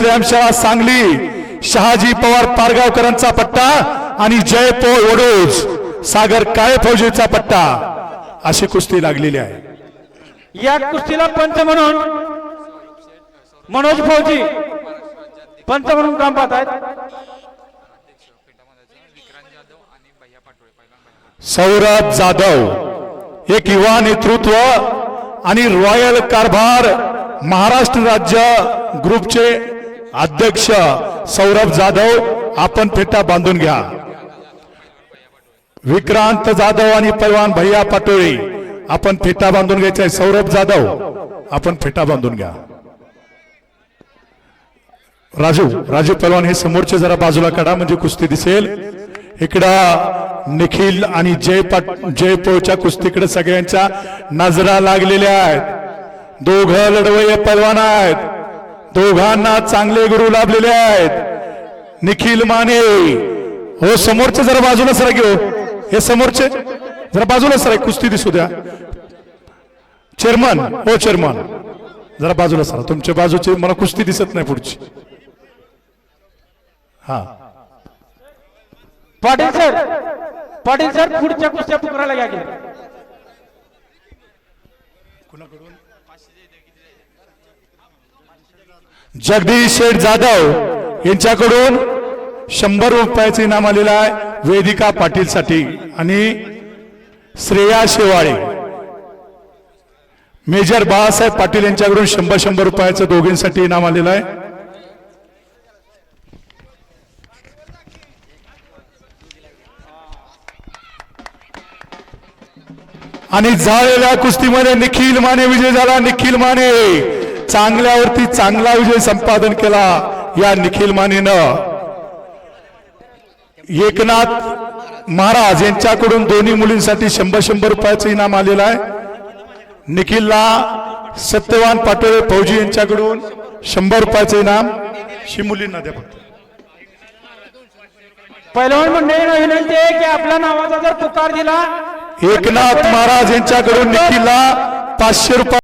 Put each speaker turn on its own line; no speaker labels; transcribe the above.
व्यायामशाळा सांगली. शहाजी पवार पारगावकरांचा पट्टा आणि जय पो वडोज. सागर काळे फौजेचा पट्टा. अशी कुस्ती लागलेली आहे.
या कुस्तीला पंच म्हणून मनोज फौजी पंच म्हणून काम पाहत आहेत
सौरभ जाधव एक युवा नेतृत्व आणि रॉयल कारभार महाराष्ट्र राज्य ग्रुपचे अध्यक्ष सौरभ जाधव आपण फेटा बांधून घ्या. विक्रांत जाधव आणि परवान भैया पाटोळे आपण फेटा बांधून घ्यायचा आहे. सौरभ जाधव आपण फेटा बांधून घ्या. राजू राजू पैलवान हे समोरचे जरा बाजूला काढा म्हणजे कुस्ती दिसेल. इकडं निखिल आणि जय पाट जय पोळच्या कुस्तीकडे सगळ्यांच्या नजरा लागलेल्या आहेत. दोघं लढवय पैलवान आहेत. दोघांना चांगले गुरु लाभलेले आहेत. निखिल माने हो समोरचे जरा बाजूला सरा घेऊ. हे समोरचे जरा बाजूला सरा कुस्ती दिसू द्या. चेअरमन हो चेअरमन. जरा बाजूला सरा. तुमच्या बाजूची मला कुस्ती दिसत नाही पुढची. हा.
पाटील सर पाटील सर पुढच्या कुस्त्या पुकारायला घ्या की.
जगदीश शेठ जाधव यांच्याकडून शंभर रुपयाचं इनाम आलेलं आहे वेदिका पाटीलसाठी. आणि श्रेया शेवाळे. मेजर बाळासाहेब पाटील यांच्याकडून शंभर शंभर रुपयाचं दोघींसाठी इनाम आलेलं आहे. आणि झालेल्या कुस्तीमध्ये निखिल माने विजय झाला. निखिल माने चांगल्यावरती चांगला विजय संपादन केला या निखिल मानेनं. एकनाथ महाराज यांच्याकडून दोन्ही मुलींसाठी शंभर शंभर रुपयाचं इनाम आलेलं आहे. निखिलला सत्यवान पाटोळे फौजी यांच्याकडून शंभर रुपयाचं इनाम शी मुलींना द्या फक्त.
पैलवान मंडळींना विनंती आहे की आपल्या नावाचा जर पुकार दिला
एकनाथ महाराज यांच्याकडून निखिलला पाचशे रुपये